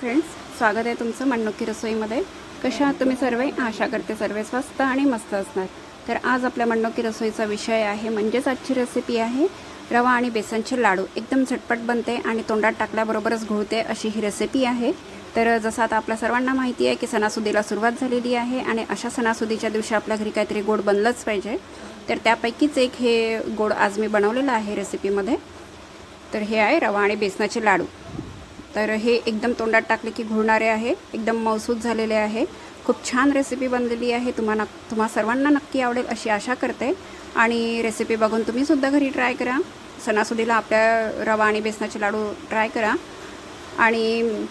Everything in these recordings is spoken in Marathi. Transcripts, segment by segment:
फ्रेंड्स स्वागत आहे तुमचं मणनुकी रसोईमध्ये. कशा आहात तुम्ही सर्व? आशा करते सर्व स्वस्त आणि मस्त असणार. तर आज आपल्या मणनुकी रसोईचा विषय आहे म्हणजेच आजची रेसिपी आहे रवा आणि बेसनचे लाडू. एकदम झटपट बनते आणि तोंडात टाकल्याबरोबरच घुळते अशी ही रेसिपी आहे. तर जसं आता आपल्या सर्वांना माहिती आहे की सणासुदीला सुरुवात झालेली आहे आणि अशा सणासुदीच्या दिवशी आपल्या घरी काहीतरी गोड बनलंच पाहिजे. तर त्यापैकीच एक हे गोड आज मी बनवलेलं आहे रेसिपीमध्ये तर हे आहे रवा आणि बेसनाचे लाडू. तर हे एकदम तोंडात टाकले की घुळणारे आहे एकदम मौसूद झालेले आहे. खूप छान रेसिपी बनलेली आहे. तुम्हाला तुम्हा सर्वांना नक्की आवडेल अशी आशा करते. आणि रेसिपी बघून तुम्हीसुद्धा घरी ट्राय करा. सणासुदीला आपल्या रवा आणि बेसनाचे लाडू ट्राय करा. आणि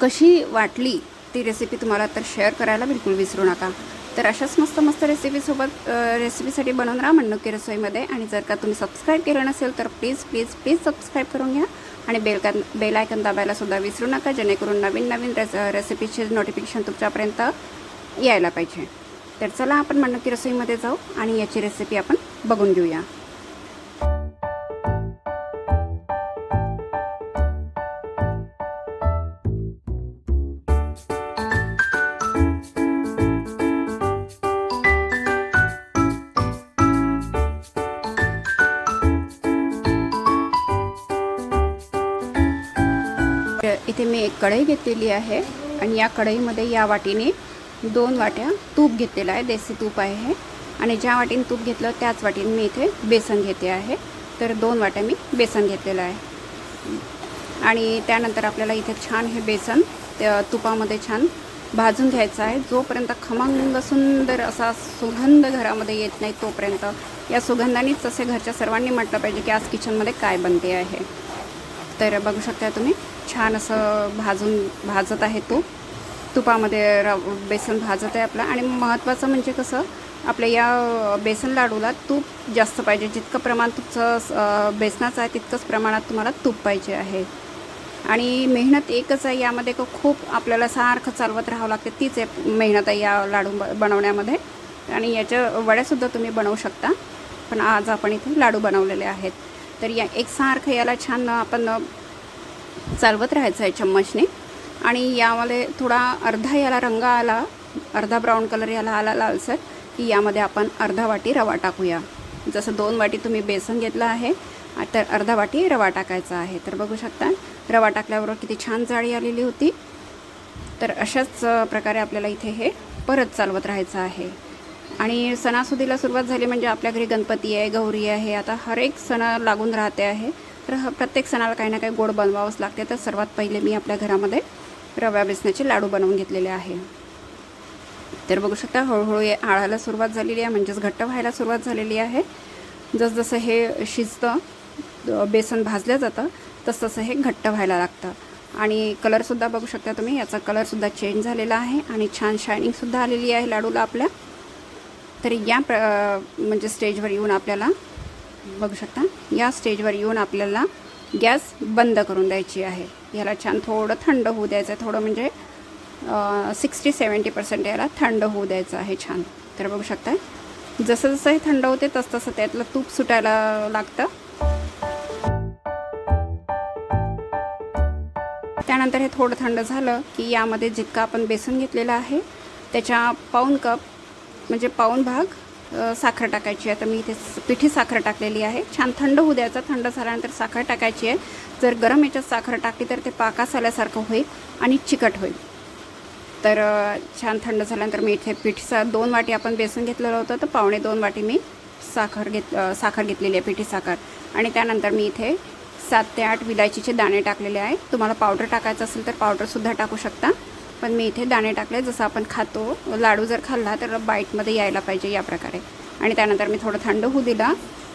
कशी वाटली ती रेसिपी तुम्हाला तर शेअर करायला बिलकुल विसरू नका. तर अशाच मस्त मस्त रेसिपीसोबत रेसिपीसाठी बनवून राहा मण्णुकी रसोईमध्ये. आणि जर का तुम्ही सबस्क्राईब केलं नसेल तर प्लीज प्लीज प्लीज सबस्क्राईब करून घ्या. आणि बेलकन बेलायकन दाबायला सुद्धा विसरू नका जेणेकरून नवीन नवीन रेस रेसिपीचे नोटिफिकेशन तुमच्यापर्यंत यायला पाहिजे. तर चला आपण मण्णुकी रसोईमध्ये जाऊ आणि याची रेसिपी आपण बघून घेऊया. इथे मी एक कढई घेतलेली आहे आणि या कढईमध्ये या वाटीने दोन वाट्या तूप घेतलेलं आहे देसी तूप आहे. हे आणि ज्या वाटीने तूप घेतलं त्याच वाटीने मी इथे बेसन घेते आहे. तर दोन वाट्या मी बेसन घेतलेलं आहे. आणि त्यानंतर आपल्याला इथे छान हे बेसन त्या तुपामध्ये छान भाजून घ्यायचं आहे. जोपर्यंत खमंग सुंदर असा सुगंध घरामध्ये येत नाही तोपर्यंत या सुगंधानेच तसे घरच्या सर्वांनी म्हटलं पाहिजे की आज किचनमध्ये काय बनते आहे. तर बघू शकता तुम्ही छान असं भाजून भाजत आहे तूप. तुपामध्ये र बेसन भाजत आहे आपला. आणि महत्त्वाचं म्हणजे कसं आपल्या या बेसन लाडूला तूप जास्त पाहिजे. जितकं प्रमाण तुमचं बेसनाचं आहे तितकंच प्रमाणात तुम्हाला तूप पाहिजे आहे. आणि मेहनत एकच आहे. यामध्ये खूप आपल्याला सारखं चालवत राहावं लागते. तीच एक मेहनत आहे या लाडू ब बनवण्यामध्ये. आणि याच्या वड्यासुद्धा तुम्ही बनवू शकता. पण आज आपण इथे लाडू बनवलेले आहेत. तर या एकसारखं याला छान आपण चालवत राहायचं आहे चम्मचने. आणि यामध्ये थोडा अर्धा याला रंग आला अर्धा ब्राऊन कलर याला आला लालसर की यामध्ये आपण अर्धा वाटी रवा टाकूया. जसं दोन वाटी तुम्ही बेसन घेतलं आहे तर अर्धा वाटी रवा टाकायचा आहे. तर बघू शकता रवा टाकल्याबरोबर किती छान जाळी आलेली होती. तर अशाच प्रकारे आपल्याला इथे हे परत चालवत राहायचं आहे. आणि सणासुदीला सुरुवात झाली म्हणजे आपल्या घरी गणपती आहे गौरी आहे. आता हर एक सण लागून राहते आहे. तर प्रत्येक सणाला काही ना काही गोड बनवावंच लागते. तर सर्वात पहिले मी आपल्या घरामध्ये रव्या बेसनाचे लाडू बनवून घेतलेले आहे. तर बघू शकता हळूहळू हे आळायला सुरुवात झालेली आहे म्हणजेच घट्ट व्हायला सुरुवात झालेली आहे. जसजसं हे शिजतं बेसन भाजलं जातं तसतसं हे घट्ट व्हायला लागतं. आणि कलरसुद्धा बघू शकता तुम्ही याचा कलरसुद्धा चेंज झालेला आहे आणि छान शायनिंगसुद्धा आलेली आहे लाडूला आपल्या. तर या प्र म्हणजे स्टेजवर येऊन आपल्याला बघू शकता. या स्टेजवर येऊन आपल्याला गॅस बंद करून द्यायची आहे. याला छान थोडं थंड होऊ द्यायचं आहे थोडं म्हणजे सिक्स्टी सेवन्टी पर्सेंट याला थंड होऊ द्यायचं आहे छान. तर बघू शकता जसं जसं हे थंड होते तसं तसं त्यातलं तूप सुटायला लागतं. त्यानंतर हे थोडं थंड झालं की यामध्ये जितकं आपण बेसन घेतलेलं आहे त्याच्या पाऊन कप म्हणजे पाऊन भाग साखर टाकायची आहे. तर मी इथे पिठी साखर टाकलेली आहे. छान थंड होऊ द्यायचं. थंड झाल्यानंतर साखर टाकायची आहे. जर गरम याच्यात साखर टाकली तर ते पाकास आल्यासारखं होईल आणि चिकट होईल. तर छान थंड झाल्यानंतर मी इथे पिठीचा दोन वाटी आपण बेसन घेतलेलं होतं. तर पावणे दोन वाटी मी साखर घेत साखर घेतलेली आहे पिठी साखर. आणि त्यानंतर मी इथे सात ते आठ विलायचीचे दाणे टाकलेले आहे. तुम्हाला पावडर टाकायचं असेल तर पावडरसुद्धा टाकू शकता. पण मी इथे दाणे टाकले जसं आपण खातो. लाडू जर खाल्ला तर बाईटमध्ये यायला पाहिजे या प्रकारे. आणि त्यानंतर मी थोडं थंड होऊ दिला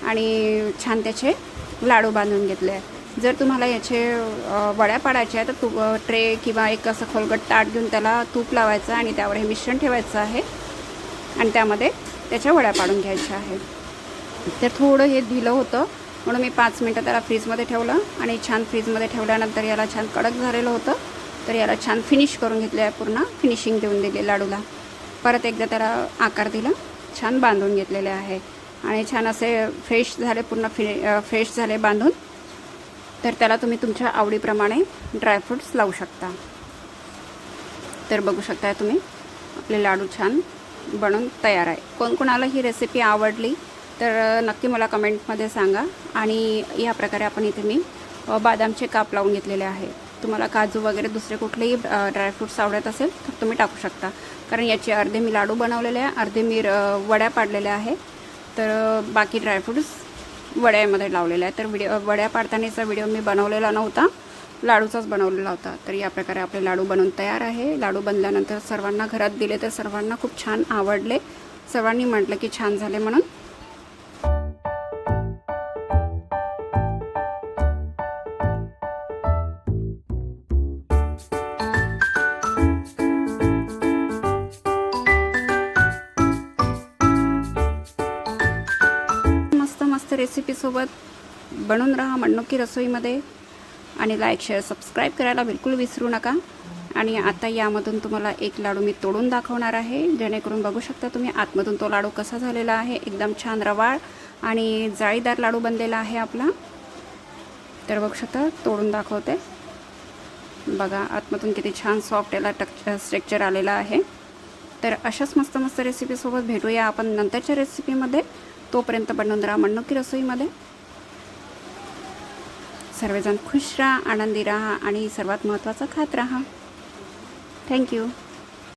आणि छान त्याचे लाडू बांधून घेतले. जर तुम्हाला याचे वड्या पाडायच्या आहे तर तू ट्रे किंवा एक असं खोलगट ताट घेऊन त्याला तूप लावायचं आणि त्यावर हे मिश्रण ठेवायचं आहे. आणि त्यामध्ये त्याच्या वड्या पाडून घ्यायच्या आहेत. तर थोडं हे दिलं होतं म्हणून मी पाच मिनटं त्याला फ्रीजमध्ये ठेवलं आणि छान फ्रीजमध्ये ठेवल्यानंतर याला छान कडक झालेलं होतं. तर याला छान फिनिश करून घेतले आहे पूर्ण. फिनिशिंग देऊन दिली लाडूला. परत एकदा त्याला आकार दिला. छान बांधून घेतलेले आहे. आणि छान असे फ्रेश झाले पूर्ण फि फ्रेश झाले बांधून. तर त्याला तुम्ही तुमच्या आवडीप्रमाणे ड्रायफ्रूट्स लावू शकता. तर बघू शकताय तुम्ही आपले लाडू छान बनून तयार आहे. कोणकोणाला ही रेसिपी आवडली तर नक्की मला कमेंटमध्ये सांगा. आणि या प्रकारे आपण इथे मी बदामचे काप लावून घेतलेले आहे. तुम्हाला काजू वगैरे दुसरे कुठलेही ड्रायफ्रूट्स आवडत असेल तर तुम्ही टाकू शकता. कारण याचे अर्धे मी लाडू बनवलेले आहे अर्धे मी वड्या पाडलेल्या आहे तर बाकी ड्रायफ्रूट्स वड्यामध्ये लावलेले आहे तर व्हिडिओ वड्या पाडतानाचा व्हिडिओ मी बनवलेला नव्हता लाडूचाच बनवलेला होता. तर या प्रकारे आपले लाडू बनवून तयार आहे. लाडू बनल्यानंतर सर्वांना घरात दिले तर सर्वांना खूप छान आवडले. सर्वांनी म्हटलं की छान झाले म्हणून. रेसिपीसोबत बनून राहा मण्णुकी रसोईमध्ये. आणि लाईक शेअर सबस्क्राईब करायला बिलकुल विसरू नका. आणि आता यामधून तुम्हाला एक लाडू मी तोडून दाखवणार आहे जेणेकरून बघू शकता तुम्ही आतमधून तो लाडू कसा झालेला आहे. एकदम छान रवाळ आणि जाळीदार लाडू बनलेला आहे आपला. तर बघू शकता तोडून दाखवते. बघा आतमधून किती छान सॉफ्ट याला टक स्ट्रक्चर आलेला आहे. तर अशाच मस्त मस्त रेसिपीसोबत भेटूया आपण नंतरच्या रेसिपीमध्ये तोपर्यंत बनवून राहा मण्णुकी रसोईमध्ये. सर्वजण खुश राहा आनंदी राहा आणि सर्वात महत्त्वाचं खात राहा. थँक्यू